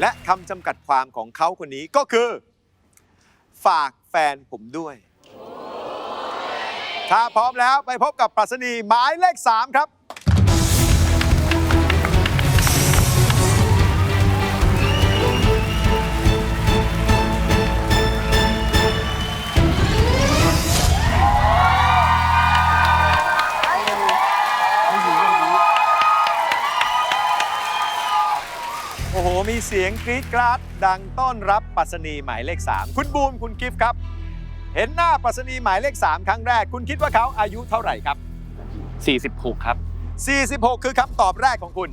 และคำจำกัดความของเขาคนนี้ก็คือ ฝากแฟนผมด้วย ถ้าพร้อมแล้วไปพบกับปรัชนีหมายเลข 3 ครับ เสียงกรี๊ดกราดดังต้อนรับปรัชนีหมายเลข 3 คุณบูมคุณกิฟต์ครับ เห็นหน้าปรัชนีหมายเลข 3 ครั้งแรก คุณคิดว่าเขาอายุเท่าไหร่ครับ 46 ครับ 46 คือคำตอบแรกของคุณ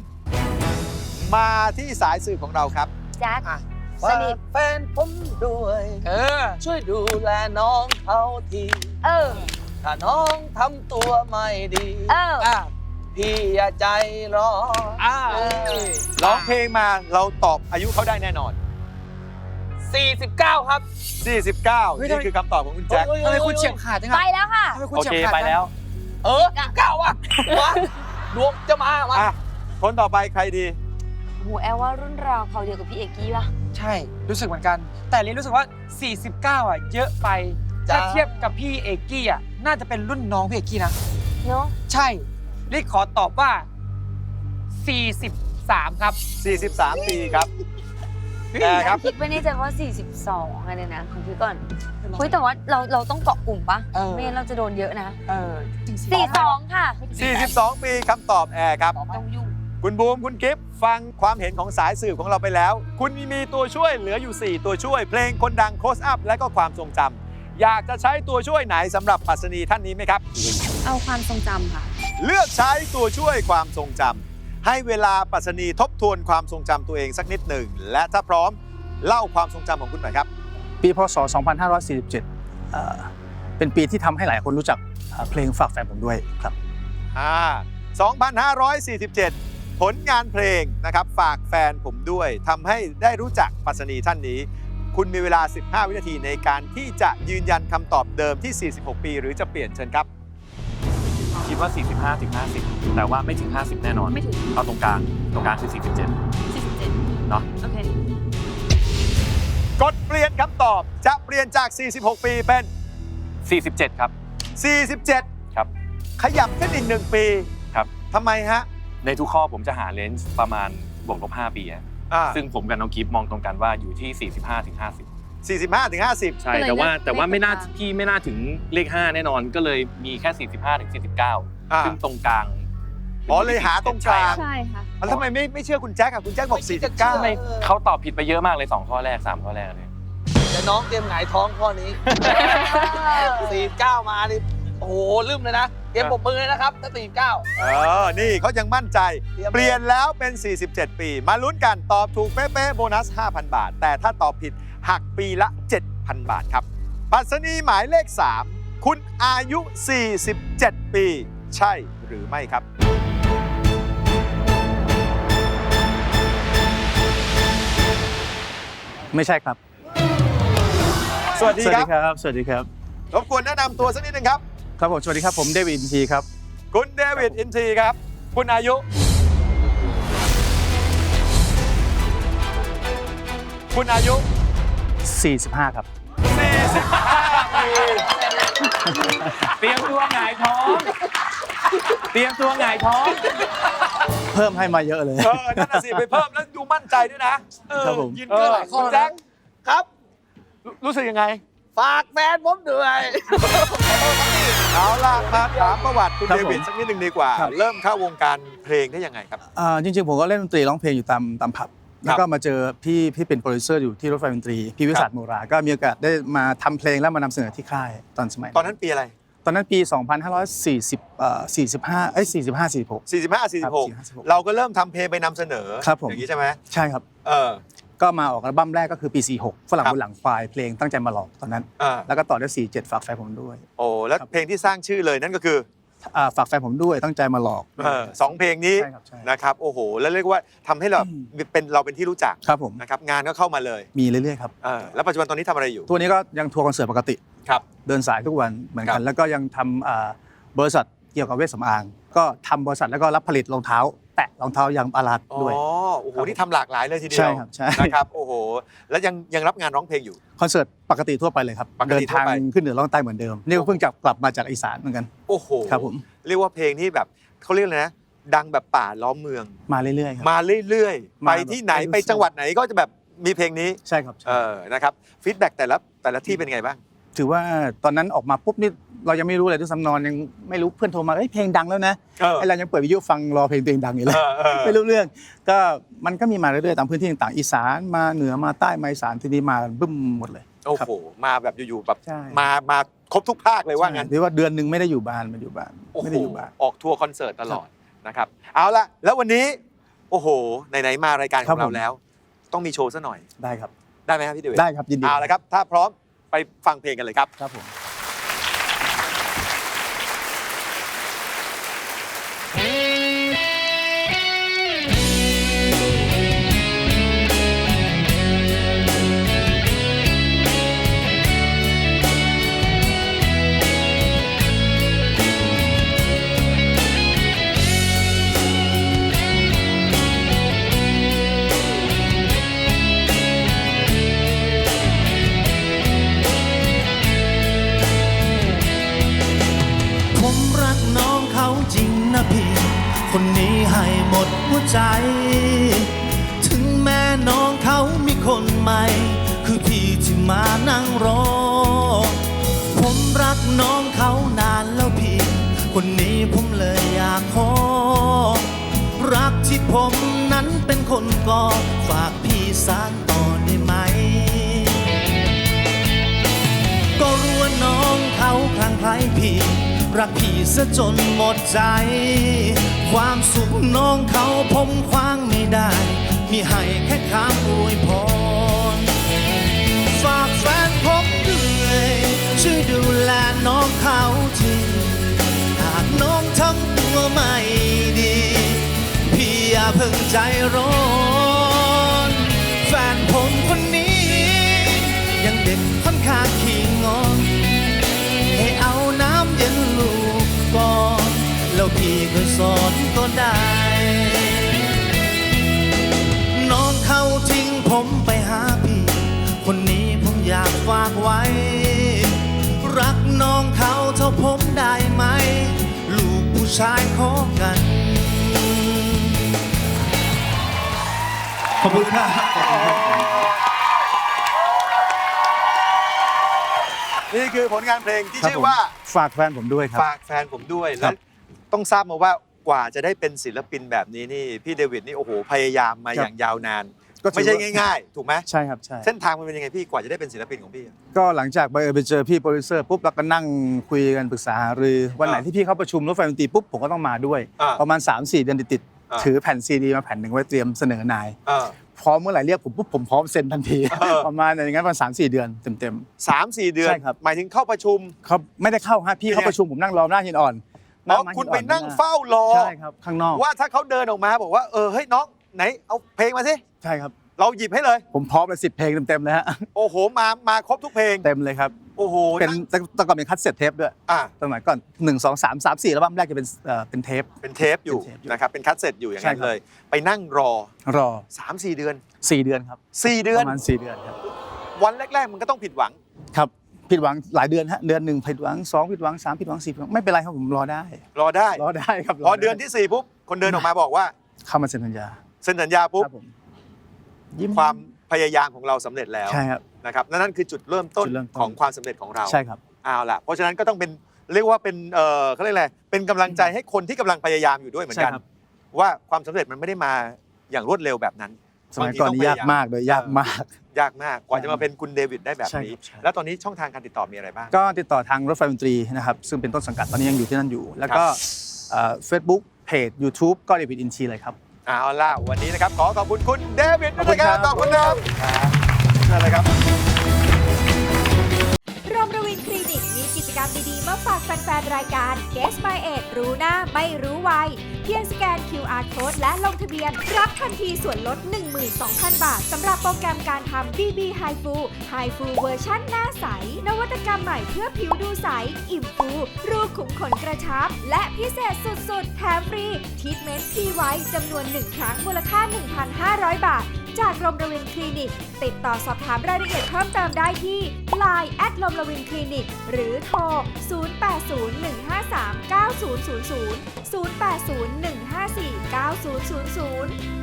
มาที่สายสื่อของเราครับ แจ็ค อะสนิทแฟนผมด้วย เออ ช่วยดูแลน้องเขาที เออ ถ้าน้องทำตัวไม่ดีเอออะ พี่อย่าใจร้อนอ่าร้องเพลงมาเราตอบอายุเขาได้แน่นอน 49 ครับ 49 นี่คือคำตอบของคุณแจ็คทำไมคุณเฉียบขาดจังไปอะแล้วค่ะ ทำไมคุณโอเฉียบเคขาดไปแล้วเออเก้าอะวะดวงจะมามาอะคนต่อไปใครดี โหแอลว่ารุ่นราวเขาวเดียวกับพี่เอกกี้ป่ะ ใช่ รู้สึกเหมือนกัน แต่ลินรู้สึกว่า 49 อะ เยอะไป ถ้าเทียบกับพี่เอกกี้อะ น่าจะเป็นรุ่นน้องพี่เอกกี้นะ เนาะใช่ ลินขอตอบว่า 43 ครับ 43 ปีครับแอร์ครับ คิดไว้ในใจว่า 42อะไรนะขอคิดก่อนเฮ้ยแต่ว่าเราเราต้องเกาะกลุ่มปะเออไม่งั้นเราจะโดนเยอะนะเออ42 ค่ะ 42 ปีคำตอบแอร์ครับต้องยุ่งคุณบูมคุณกิฟต์ฟังความเห็นของสายสืบของเราไปแล้ว คุณมีตัวช่วยเหลืออยู่ 4 ตัวช่วย เพลงคนดังโคสอัพและก็ความทรงจำอยากจะใช้ตัวช่วยไหนสำหรับปรัชนีท่านนี้ไหมครับ เอาความทรงจำค่ะ เลือกใช้ตัวช่วยความทรงจำให้เวลาปรัชนีทบทวนความทรงจำตัวเองสักนิดหนึ่ง และถ้าพร้อมเล่าความทรงจำของคุณหน่อยครับ ปีพศ 2547เอ่อเป็นปีที่ทำให้หลายคนรู้จักเอ่อเพลงฝากแฟนผมด้วยครับ อ่า2547 ผลงานเพลงนะครับ ฝากแฟนผมด้วยทำให้ได้รู้จักปรัชนีท่านนี้ คุณมีเวลา 15 วินาทีในการที่จะยืนยันคำตอบเดิมที่ 46 ปี หรือจะเปลี่ยนเชิญครับ คิดว่า 45ถึง50 แต่ว่าไม่ถึง 50 แน่นอน ไม่ถึง เอาตรงกลาง ตรงกลางคือ 47 47 เนาะโอเค กดเปลี่ยนคำตอบ จะเปลี่ยนจาก 46 ปีเป็น 47 ครับ 47 ครับ ขยับขึ้นอีกหนึ่งปี ครับ ทำไมฮะ ในทุกข้อผมจะหาเลนส์ประมาณบวกลบ5ปีอะอ่าซึ่งผมกับน้องกิฟมองตรงกันว่าอยู่ที่ 45ถึง50 45ถึง50 ใช่ก็เลยแต่ว่าเลือกแต่ว่าเลขไม่น่าตรงกลาง พี่ไม่น่าถึงเลข 5 แน่นอนก็เลยมีแค่ 45ถึงอ่า49ซึ่งตรงกลางอ๋อเลยหาตรงกลาง ใช่ค่ะ แล้วทำไมไม่ไม่เชื่อคุณแจ็คอะคุณแจ็คบอกไม่คิดจะเชื่อทำไมเขาตอบผิดไปเยอะมากเลย 2 ข้อแรก 3 ข้อแรกเลย แต่น้องเตรียมหงายท้องข้อนี้49มาดิโอ้โหลืมเลยนะเตรียมปรบมือเลยนะครับถ้า49เออ นี่เขายังมั่นใจ เตรียม เปลี่ยนแล้วเป็น 47 ปี มาลุ้นกัน ตอบถูกเป๊ะๆโบนัส 5,000 บาท แต่ถ้าตอบผิด หักปีละ 7,000 บาทครับปรัสนีหมายเลข 3 คุณอายุ 47 ปี ใช่หรือไม่ครับ ไม่ใช่ครับ สวัสดีสวัสครัดีบครับสวัสดีครับ รบกวนแนะนำตัวสักนิดนึงครับ ครับผม สวัสดีครับผมเดวิดทีครับ คุณเดวิดอินทีครับ คุณอายุ คุณอายุ 45 ครับ 45ปีเตรียมตัวหงายท้อง เตรียมตัวหงายท้อง เพิ่มให้มาเยอะเลย เออ นั่นน่ะสิ ไปเพิ่มแล้วดูมั่นใจด้วยนะ เออครับผม ยินเกินหลายข้อคุณแจ็แจ็คคครับ รู้รู้สึกยังไง ฝากแฟนผมด้วย เอาล่ะมาถามประวัติคุณครับเดวิดผมสักนิดหนึ่งดีกว่า ครับ เริ่มเข้าวงการเพลงได้ยังไงครับ อ่าจริงๆ ผมก็เล่นดนตรีร้องเพลงอยู่ตามตามผับ แล้วก็มาเจอพี่พี่เป็นโปรดิวเซอร์อยู่ที่รถไฟดนตรี พี่วิสัทโมรา ก็มีโอกาสได้มาทำเพลงแล้วมานำเสนอที่ค่ายตอนสมัย ตอนนั้นปีอะไร ตอนนั้นปี 2540เอ่อ45เอ้ย45 46 45 46 46เราก็เริ่มทำเพลงไปนำเสนอครับผมอย่างนี้ใช่ไหมใช่ครับเออก็มาออกอัลบั้มแรกก็คือปี 46 ฝรั่งครับบนหลังควายเพลงตั้งใจมาหลอกตอนนั้นอ่าแล้วก็ต่อด้วย47 ฝากแฟนผมด้วย โอ้แล้วครับเพลงที่สร้างชื่อเลยนั่นก็คือ อ่าฝากแฟนผมด้วยตั้งใจมาหลอกเออสองเพลงนี้ใช่ครับใช่ นะครับโอ้โห แล้วเรียกว่าทำให้เราอืม เป็นเราเป็นที่รู้จักครับผมนะครับงานก็เข้ามาเลยมีเรื่อยๆครับเออแล้วปัจจุบันตอนนี้ทำอะไรอยู่ ตัวนี้ก็ยังทัวร์คอนเสิร์ตปกติ ครับ เดินสายทุกวันเหมือนครักันบแล้วก็ยังทำอ่าบริษัทเกี่ยวกับเวชสำอาง ก็ทำบริษัทแล้วก็รับผลิตรองเท้า แตะรองเท้ายางปาลัดอ๋อด้วย โอ้โหครับนี่ทำหลากหลายเลยทีเดียวใช่ครับใช่ นะครับโอ้โหแล้วยังยังรับงานร้องเพลงอยู่ คอนเสิร์ตปกติทั่วไปเลยครับปกเดิตินทั่วทางไป ขึ้นเหนือล่องใต้เหมือนเดิมนี่ก็เพิ่งกลับกลับมาจากอีสานเหมือนกัน โอ้โหครับผม เรียกว่าเพลงที่แบบเขาเรียกอะไรนะ ดังแบบป่าล้อมเมือง มาเรื่อยๆครับ มาเรื่อยๆ ไปมาแบบที่ไหนไม่รู้ไปจังหวัดไหนก็จะแบบมีเพลงนี้ใช่ครับใช่ เออนะครับฟีดแบ็กแต่ละแต่ละที่เป็นไงบ้าง ถือว่าตอนนั้นออกมาปุ๊บนี่เรายังไม่รู้เลยด้วยซ้ำนอนยังไม่รู้เพื่อนโทรมาเอ้ยเพลงดังแล้วนะเออไอ้เรายังเปิดวิทยุฟังรอเพลงตัวเองดังอยู่เลยเออเออ ไม่รู้เรื่อง ก็มันก็มีมาเรื่อยๆตามพื้นที่ต่างๆอีสานมาเหนือมาใต้มาอีสานทีนี้มาบึ้มหมดเลย โอ้ครับโหมาแบบอยู่ๆแบบใช่ มามาครบทุกภาคเลยว่างั้นหรือว่าเดือนหนึ่งไม่ได้อยู่บ้านไมาอยู่บ้านโอ้โหไม่ได้อยู่บ้าน ออกทัวร์คอนเสิร์ตตลอดนะครับ เอาละแล้ววันนี้โอ้โหไหนๆมารายการขครัอบงเราผม แล้ว ต้องมีโชว์ซะหน่อยได้ครับ ได้ไหมครับพี่เดวิดได้ครับยินดี เอาละครับ ถ้าพร้อม ไปฟังเพลงกันเลยครับ ครับผม จริงนะพี่ คนนี้ให้หมดหัวใจ ถึงแม่น้องเขามีคนใหม่ คือพี่ที่มานั่งรอ ผมรักน้องเขานานแล้วพี่ คนนี้ผมเลยอยากขอ รักที่ผมนั้นเป็นคนก่อฝากพี่สานต่อได้ไหม ก็รู้ว่าน้องเขาคลั่งไคล้พี่ รักพี่ซะจนหมดใจ ความสุขน้องเขาผมคว้างไม่ได้ มีให้แค่คำอวยพร ฝากแฟนผมด้วยช่วยดูแลน้องเขาทีหากน้องทำตัวไม่ดี พี่อย่าเพิ่งใจร้อน แฟนผมคนนี้ ยังเด็กค่อนข้างขี้ แล้วพี่ก็สอนก็ได้ น้องเขาทิ้งผมไปหาพี่ คนนี้ผมอยากฝากไว้ รักน้องเขาเท่าผมได้ไหม ลูกผู้ชายขอกัน ขอบคุณครับนี่คือผลงานเพลงที่ครับชื่อผมว่าฝากแฟนผมด้วยครับ ฝากแฟนผมด้วยครัและบ ต้องทราบมาว่ากว่าจะได้เป็นศิลปินแบบนี้นี่พี่เดวิดนี่โอ้โหพยายามมาครับอย่างยาวนาน ก็ถือไม่ใช่ว่าง่าย ๆ ถูกไหมใช่ครับใช่เส้นทางมันเป็นยังไงพี่กว่าจะได้เป็นศิลปินของพี่อะ ก็หลังจากไปเออไปเจอพี่โปรดิวเซอร์ปุ๊บเราก็นั่งคุยกันปรึกษาหารือวันไหนอ่าที่พี่เขาประชุมรถไฟดนตรีปุ๊บผมก็ต้องมาด้วย อ่าประมาณ 3-4 เดือนติดอ่า ๆถือแผ่นซีดีมาแผ่นหนึ่งไว้เตรียมเสนอนาย เออ พร้อมเมื่อไหร่เรียกผมปุ๊บผมพร้อมเซ็นทันที เออ ประมาณอย่างนั้นประมาณสามสี่เดือนเต็ม สามสี่เดือน ใช่ครับ หมายถึงเข้าประชุม ๆเขาไม่ได้เข้าฮะพี่เขาเป็นไงประชุมผมนั่งรอหน้าหินอ่อน อ๋อหาคุณหิไปอ่อนั่งหาเฝ้ารอ ใช่ครับข้างนอกว่าถ้าเขาเดินออกมาบอกว่าเออเฮ้ยน้องไหนเอาเพลงมาสิใช่ครับ เราหยิบให้เลย ผมพร้อมเลยสิบเพลงเต็มๆเลยฮะ โอ้โหมามาครบทุกเพลงเต็มเลยครับ โอ้โหเป็นนั่งแต่แต่ก่อนเป็นคัสเซ็ตเทปด้วยอะสมัยก่อนหนึ่งสองสามสามสี่อัลบั้มแรกจะเป็นเอ่อเป็นเทป เป็นเทปอยู่เป็นเทปอยู่นะครับเป็นคัสเซ็ตอยู่อย่างใช่นั้นครับ เลย ไปนั่งรอ รอ 3 4 เดือนสี่เดือนครับ4 เดือปน ระมาณสี่เดือนครับวันแรก ๆ มันก็ต้องผิดหวัง ครับ ผิดหวังหลายเดือนฮะเดือนหนึ่งผิดหวังสองผิดหวังสามผิดหวังสี่ผิดหวังไม่เป็นไรครับผมรอได้ รอได้รอได้ครับพอไเดือนที่4ปุ๊บคนเดินออกมาบอกว่าเข้ามาเซ็นสัญญาเซ็นสัญญาปุ๊บครับผมยิ้มความพยายามของเราสำเร็จแล้วใช่ครับนะครับนั่นคือจุดเริ่มต้นจุดเริ่มต้นของความสำเร็จของเราใช่ครับเอาล่ะเพราะฉะนั้นก็ต้องเป็นเรียกว่าเป็นเออเขาเรียกอะไรเป็นกำลังใจให้คนที่กำลังพยายามอยู่ด้วยเหมือนกันใช่ครับว่าความสำเร็จมันไม่ได้มาอย่างรวดเร็วแบบนั้นสมัยก่อนนี่ยากมากเลยยากมาก ยากมากกว่าจะมาเป็นคุณเดวิดได้แบบใช่นี้ครับใช่ แล้วตอนนี้ช่องทางการติดต่อมีอะไรบ้าง ก็ติดต่อทางรถไฟดนตรีนะครับ ซึ่งเป็นต้นสังกัดตอนนี้ยังอยู่ที่นั่นอยู่ แล้วก็เฟซบุ๊กเพจ YouTube ก็เดวิดอินชีเลยครับ เอาล่ะ วันนี้นะครับ ขอขอบคุณคุณเดวิดด้วยนะคขรัอบบขคุอบณคุณคครัรับ บเชิญเลยครับรมระวินคลินิกมีกิจกรรมดีๆ มาฝากแฟนๆ รายการ Guess My Age รู้หน้าไม่รู้วัย เพียงสแกน QR Code และลงทะเบียน รับทันทีส่วนลด 12,000 บาทสำหรับโปรแกรมการทำ BB High Fu High Fu เวอร์ชันหน้าใส นวัตกรรมใหม่เพื่อผิวดูใส อิ่มฟู รูขุมขนกระชับ และพิเศษสุดๆ แถมฟรี ทีทเมนต์พีไว้จำนวน 1 ครั้งมูลค่า 1,500 บาท จากลมระวินคลินิก ติดต่อสอบถามรายละเอียดเพิ่มเติมได้ที่ Line แอดลมระวินคลินิก หรือโทร 0801539000 0801549000